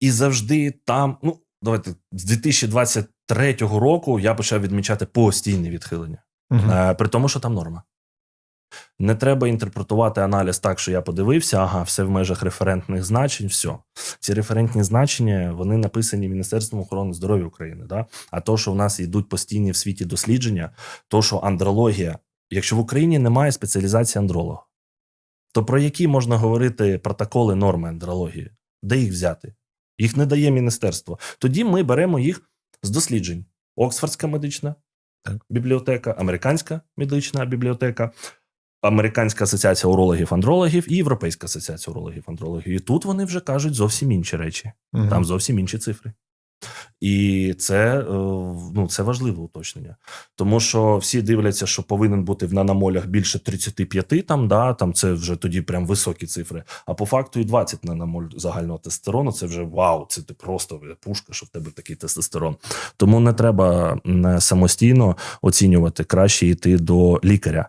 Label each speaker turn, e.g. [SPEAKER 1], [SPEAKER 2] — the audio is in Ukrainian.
[SPEAKER 1] І завжди там, ну, давайте з 2023 року я почав відмічати постійні відхилення.
[SPEAKER 2] Мгм.
[SPEAKER 1] Е, при тому, що там норма. Не треба інтерпретувати аналіз так, що я подивився, ага, все в межах референтних значень, все. Ці референтні значення вони написані Міністерством охорони здоров'я України. Да? А то, що в нас йдуть постійні в світі дослідження, то, що андрологія, якщо в Україні немає спеціалізації андролога, то про які можна говорити протоколи норми андрології? Де їх взяти? Їх не дає міністерство. Тоді ми беремо їх з досліджень: Оксфордська медична
[SPEAKER 2] Так.
[SPEAKER 1] бібліотека, Американська медична бібліотека, Американська асоціація урологів-андрологів і Європейська асоціація урологів-андрологів. І тут вони вже кажуть зовсім інші речі.
[SPEAKER 2] Угу.
[SPEAKER 1] Там зовсім інші цифри. І це, е, ну, це важливе уточнення. Тому що всі дивляться, що повинен бути в наномолях більше 35, там, да, там це вже тоді прям високі цифри. А по факту і 20 наномоль загального тестостерону це вже вау, це ти просто пушка, що в тебе такий тестостерон. Тому не треба самостійно оцінювати, краще йти до лікаря.